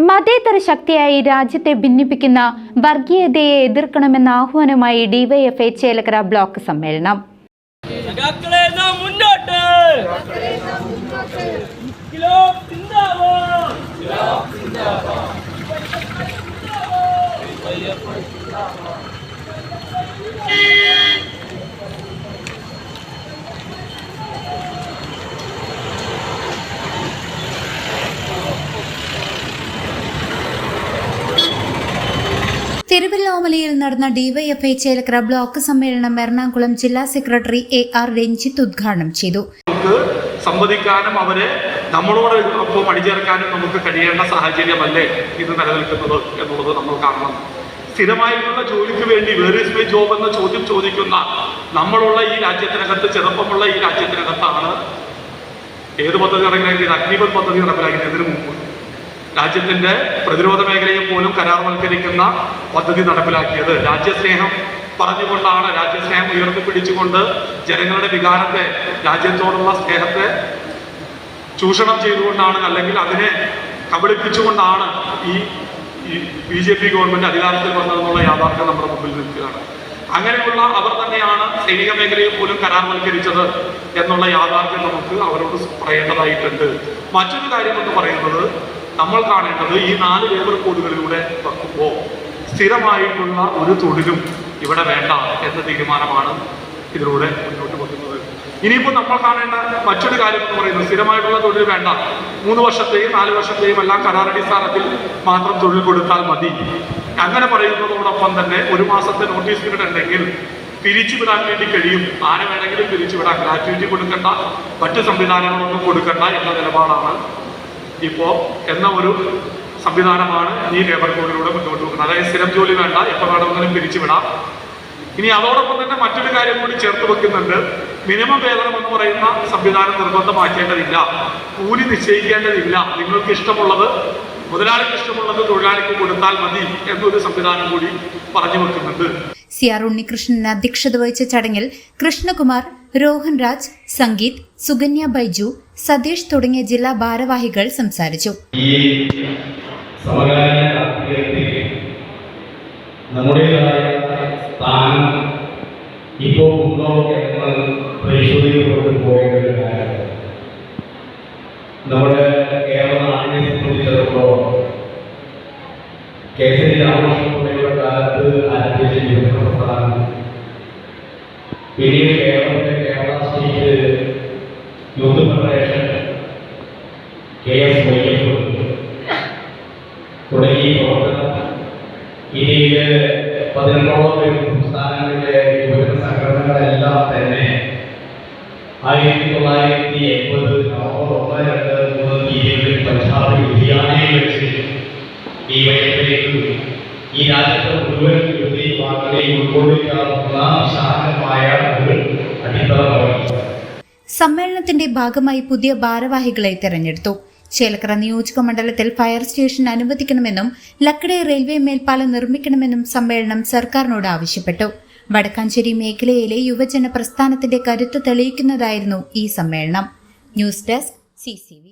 മതേതര ശക്തിയായി രാജ്യത്തെ ഭിന്നിപ്പിക്കുന്ന വർഗീയതയെ എതിർക്കണമെന്ന ആഹ്വാനമായി ഡിവൈഎഫ്ഐ ചേലക്കര ബ്ലോക്ക് സമ്മേളനം സഖാക്കളെ നാം മുന്നോട്ട് കിലോ സിന്ദാബാദ് തിരുവല്ലോമലയിൽ നടന്ന ഡിവൈഎഫ്ഐ ചേലക്കര ബ്ലോക്ക് സമ്മേളനം എറണാകുളം ജില്ലാ സെക്രട്ടറി എ ആർ രഞ്ജിത്ത് ഉദ്ഘാടനം ചെയ്തു. സംവദിക്കാനും അവരെ നമ്മളോട് ഒപ്പം അണിചേർക്കാനും നമുക്ക് കഴിയേണ്ട സാഹചര്യമല്ലേ ഇത് നിലനിൽക്കുന്നത് എന്നുള്ളത് നമ്മൾ കാണണം. സ്ഥിരമായിട്ടുള്ള ജോലിക്ക് വേണ്ടി വേർ ഇസ് മൈ ജോബ് എന്ന ചോദ്യം ചോദിക്കുന്ന നമ്മളുള്ള ഈ രാജ്യത്തിനകത്ത് ചെറുപ്പമുള്ള ഈ രാജ്യത്തിനകത്താണ്. ഏത് പദ്ധതി നടപ്പിലാക്കിയത് അഗ്നിപത് പദ്ധതി നടപ്പിലാക്കിയതിനു മുമ്പ് രാജ്യത്തിന്റെ പ്രതിരോധ മേഖലയെ പോലും കരാർവൽക്കരിക്കുന്ന പദ്ധതി നടപ്പിലാക്കിയത്. രാജ്യസ്നേഹം പറഞ്ഞുകൊണ്ടാണ്. രാജ്യസ്നേഹം ഉയർത്തിപ്പിടിച്ചുകൊണ്ട് ജനങ്ങളുടെ വികാരത്തെ രാജ്യത്തോടുള്ള സ്നേഹത്തെ ചൂഷണം ചെയ്തുകൊണ്ടാണ് അല്ലെങ്കിൽ അതിനെ കബളിപ്പിച്ചുകൊണ്ടാണ് ഈ ബി ജെ പി ഗവൺമെന്റ് അധികാരത്തിൽ വന്നതെന്നുള്ള യാഥാർത്ഥ്യം നമ്മുടെ മുമ്പിൽ നിൽക്കുകയാണ്. അങ്ങനെയുള്ള അവർ തന്നെയാണ് സൈനിക മേഖലയെ പോലും കരാർവൽക്കരിച്ചത് എന്നുള്ള യാഥാർത്ഥ്യം നമുക്ക് അവരോട് പറയേണ്ടതായിട്ടുണ്ട്. മറ്റൊരു കാര്യം എന്ന് പറയുന്നത് നമ്മൾ കാണേണ്ടത് ഈ നാല് ലേബർ കോഡുകളിലൂടെ വെക്കുമ്പോൾ സ്ഥിരമായിട്ടുള്ള ഒരു തൊഴിലും ഇവിടെ വേണ്ട എന്ന തീരുമാനമാണ് ഇതിലൂടെ മുന്നോട്ട് വയ്ക്കുന്നത് ഇനിയിപ്പോൾ നമ്മൾ കാണേണ്ട മറ്റൊരു കാര്യം എന്ന് പറയുന്നത് സ്ഥിരമായിട്ടുള്ള തൊഴിൽ വേണ്ട. മൂന്ന് വർഷത്തെയും നാല് വർഷത്തെയും എല്ലാം കരാറടിസ്ഥാനത്തിൽ മാത്രം തൊഴിൽ കൊടുത്താൽ മതി. അങ്ങനെ പറയുന്നതോടൊപ്പം തന്നെ ഒരു മാസത്തെ നോട്ടീസ് പീരീഡ് ഉണ്ടെങ്കിൽ പിരിച്ചുവിടാൻ വേണ്ടി കഴിയും. ആരെ വേണമെങ്കിലും പിരിച്ചുവിടാൻ ഗ്രാറ്റുവിറ്റി കൊടുക്കണ്ട. മറ്റ് സംവിധാനങ്ങളൊന്നും കൊടുക്കണ്ട എന്ന നിലപാടാണ് ഇപ്പോൾ എന്ന ഒരു സംവിധാനമാണ് ഈ ലേബർ കോഡിലൂടെ മുന്നോട്ട് പോകുന്നത്. അതായത് സ്ഥിരം ജോലി വേണ്ട എപ്പോൾ വേണമെങ്കിലും പിരിച്ചുവിടാം. ഇനി അതോടൊപ്പം തന്നെ മറ്റൊരു കാര്യം കൂടി ചേർത്ത് വെക്കുന്നുണ്ട്. മിനിമം വേതനം എന്ന് പറയുന്ന സംവിധാനം നിർബന്ധമാക്കേണ്ടതില്ല. കൂലി നിശ്ചയിക്കേണ്ടതില്ല. നിങ്ങൾക്ക് ഇഷ്ടമുള്ളത് മുതലാളിക്ക് ഇഷ്ടമുള്ളത് തൊഴിലാളിക്ക് കൊടുത്താൽ മതി എന്നൊരു സംവിധാനം കൂടി പറഞ്ഞു വെക്കുന്നുണ്ട്. സി ആർ ഉണ്ണികൃഷ്ണൻ അധ്യക്ഷത വഹിച്ച ചടങ്ങിൽ കൃഷ്ണകുമാർ രോഹൻ രാജ് സംഗീത് സുകന്യ ബൈജു സതീഷ് തുടങ്ങിയ ജില്ലാ ഭാരവാഹികൾ സംസാരിച്ചു. ഈ സമകാലീന നമ്മുടേതായ സ്ഥാനം ഇപ്പോൾ ഉണ്ടോ എന്ന് പരിശോധിക്കപ്പെട്ടു പോയ ഒരു കാര്യം നമ്മുടെ കേരള നാടിനെ സംബന്ധിച്ചിടത്തോളം കേസരി രാമകൃഷ്ണപിള്ളയുടെ കാലത്ത് ആരംഭിച്ച യുവജന പ്രസ്ഥാനം പിന്നീട് കേരളത്തിലെ Kerala state youth federation K S Y F തുടങ്ങി പ്രവർത്തനം. ഇന്ത്യയിലെ പതിനെട്ടോളം വരുന്ന സംസ്ഥാനങ്ങളിലെ യുവജന സംഘടനകളെല്ലാം തന്നെ ആയിരത്തി തൊള്ളായിരത്തി എൺപത് നവംബർ ഈ രാജ്യത്തെ മുഴുവൻ യുവതി യുവാക്കളെയും ഉൾക്കൊള്ളിക്കാവുന്ന വിശാലമായ ഒരു അടിത്തറ സമ്മേളനത്തിന്റെ ഭാഗമായി പുതിയ ഭാരവാഹികളെ തെരഞ്ഞെടുത്തു. ചേലക്കര നിയോജക മണ്ഡലത്തിൽ ഫയർ സ്റ്റേഷൻ അനുവദിക്കണമെന്നും ലക്കടെ റെയിൽവേ മേൽപ്പാലം നിർമ്മിക്കണമെന്നും സമ്മേളനം സർക്കാരിനോട് ആവശ്യപ്പെട്ടു. വടക്കാഞ്ചേരി മേഖലയിലെ യുവജന പ്രസ്ഥാനത്തിന്റെ കരുത്ത് തെളിയിക്കുന്നതായിരുന്നു ഈ സമ്മേളനം. News desk C